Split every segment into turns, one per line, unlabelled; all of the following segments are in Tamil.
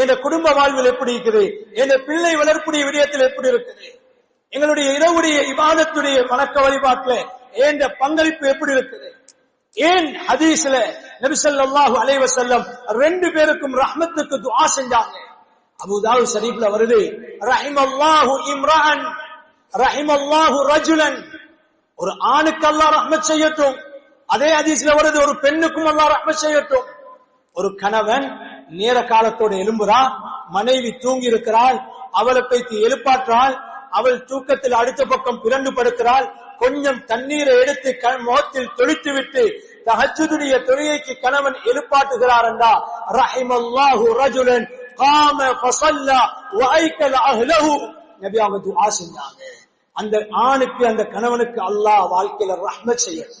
என் குடும்ப வாழ்வில் எப்படி இருக்குது? என் பிள்ளை வளர்ப்புடைய விடயத்தில் எப்படி இருக்குது? எங்களுடைய இரவுடைய இபாதத்துடைய வணக்க வழிபாட்டுல என் பங்களிப்பு எப்படி இருக்குது? ஏன் ஹதீஸ்ல நபி அல்லாஹு அலைஹி செல்லம் ரெண்டு பேருக்கும் ரஹ்மத்துக்கு துவா செஞ்சாங்க? அபுதாவு சரீப்ல வருது ரஹிமல்லாஹு இம்ரான் ரஹிமல்லாஹு ரஜுலன். ஒரு ஆணுக்கு அல்லாஹ் ரஹ்மத் செய்யட்டும். அதே ஹதீஸ்ல வருது ஒரு பெண்ணுக்கும் அல்லாஹ் ரஹ்மத் செய்யட்டும். ஒரு கணவன் நேர காலத்தோடு எழும்புறான் மனைவி தூங்கி இருக்கிறாள் அவளை பைத்து எழுப்பாற்றாள் அவள் தூக்கத்தில் அடுத்த பக்கம் பிறண்டு படுக்கிறாள் கொஞ்சம் தண்ணீரை எடுத்து முகத்தில் தொளித்து விட்டு தஹஜுடைய தொழுகைக்கு கணவன் எழுப்பாட்டுகிறார் என்றா ரஹிமல்லாஹு ரஜுலன் காம ஃபசல்லா வஐக்கல அஹ்லஹு. நபி அவங்க துஆ செஞ்சாங்க. அந்த ஆணுக்கு அந்த கணவனுக்கு அல்லாஹ் வாழ்க்கையில ரஹ்மத் செய்யணும்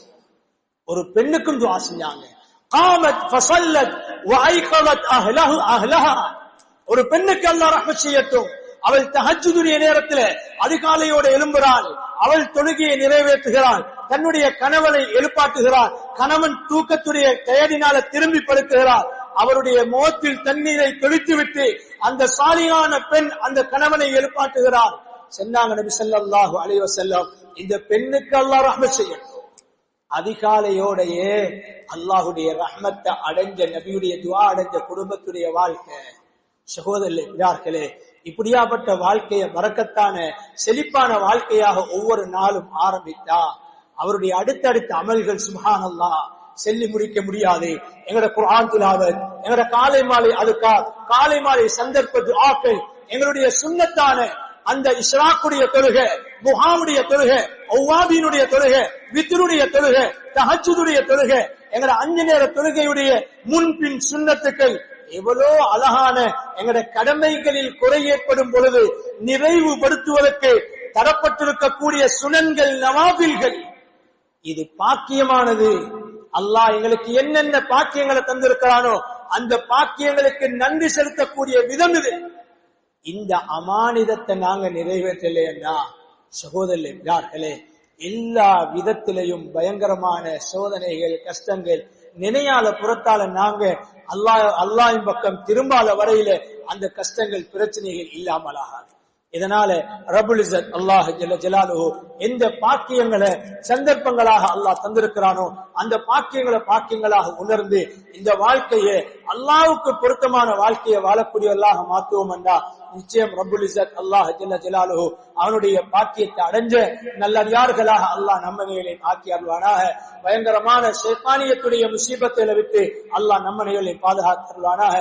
ஒரு பெண்ணுக்கும் துஆ செஞ்சாங்க. காமத் ஃபசல்லத் ஒரு பெண்ணுக்கு அல்லா ரஹ்மத் செய்யட்டும். அவள் தஹஜ்ஜுடைய நேரத்தில் அதிகாலையோடு எழும்புகிறாள். அவள் தொழுகையை நிறைவேற்றுகிறாள். தன்னுடைய கணவனை எழுப்பாட்டுகிறாள். கணவன் தூக்கத்துடைய டயர்டினால திரும்பி படுக்குகிறார் அவருடைய முகத்தில் தண்ணீரை தெளித்துவிட்டு அந்த சாலியான பெண் அந்த கணவனை எழுப்பாட்டுகிறார் சென்னாங்க நபி செல்லாஹு அலைஹி செல்லம் இந்த பெண்ணுக்கு அல்லா ரஹ்மத் செய்யட்டும். அதிகாலையோடையே அல்லாஹுடைய ரஹ்மத்தை அடைஞ்ச நபியுடைய துவா அடைஞ்ச குடும்பத்துடைய வாழ்க்கை. சகோதரர்களே இப்படியாப்பட்ட வாழ்க்கைய மறக்கத்தான செழிப்பான வாழ்க்கையாக ஒவ்வொரு நாளும் ஆரம்பித்தா அவருடைய அடுத்தடுத்த அமல்கள் சுபஹானல்லாஹ் செல்லி முடிக்க முடியாது. எங்கட குரான் துலாவத் எங்கட காலை மாலை அதுக்கா காலை மாலை சந்தர்ப்ப துஆக்கள் எங்களுடைய சுண்ணத்தான அந்த இஸ்ராக்குடைய தொழுகை முகாமுடைய தொழுகை ஒவ்வாபியினுடைய தொழுகை வித்ருடைய தொழுகை தஹஜ்ஜுடைய தொழுகை எங்கட அஞ்சு நேர தொழுகையுடைய முன்பின் சுண்ணத்துக்கள் எவ்வளோ அழகான எங்கட கடமைகளில் குறை ஏற்படும் பொழுது நிறைவுபடுத்துவதற்கு தரப்பட்டிருக்கக்கூடிய சுனன்கள் நவாபில்கள். இது பாக்கியமானது. அல்லாஹ் எங்களுக்கு என்னென்ன பாக்கியங்களை தந்திருக்கிறானோ அந்த பாக்கியங்களுக்கு நன்றி செலுத்தக்கூடிய விதம் இது. இந்த அமானிதத்தை நாங்க நிறைவேற்றலைன்னா சகோதரர்களே எல்லா விதத்திலையும் பயங்கரமான சோதனைகள் கஷ்டங்கள் நினையால புறத்தால நாங்க அல்லாஹ் அல்லாஹின் பக்கம் திரும்பாத வரையில அந்த கஷ்டங்கள் பிரச்சனைகள் இல்லாமலாகாது இதனால ரபுலிசத் அல்லாஹ் ஜல்ல எந்த பாக்கியங்களை சந்தர்ப்பங்களாக அல்லாஹ் தந்திருக்கிறானோ அந்த பாக்கியங்களை பாக்கியங்களாக உணர்ந்து இந்த வாழ்க்கையை அல்லாவுக்கு பொருத்தமான வாழ்க்கையை வாழக்கூடியவர்களாக மாற்றுவோம் என்றா நிச்சயம் ரபுல் இசத் அல்லாஹ் ஜலாலுஹு அவனுடைய பாக்கியத்தை அடைஞ்ச நல்லடியார்களாக அல்லாஹ் நம்மனைகளை ஆக்கி அருள்வானாக. பயங்கரமான சேப்பானியத்துடைய முசீபத்தை விட்டு அல்லாஹ் நம்மனைகளை பாதுகாத்தருள்வானாக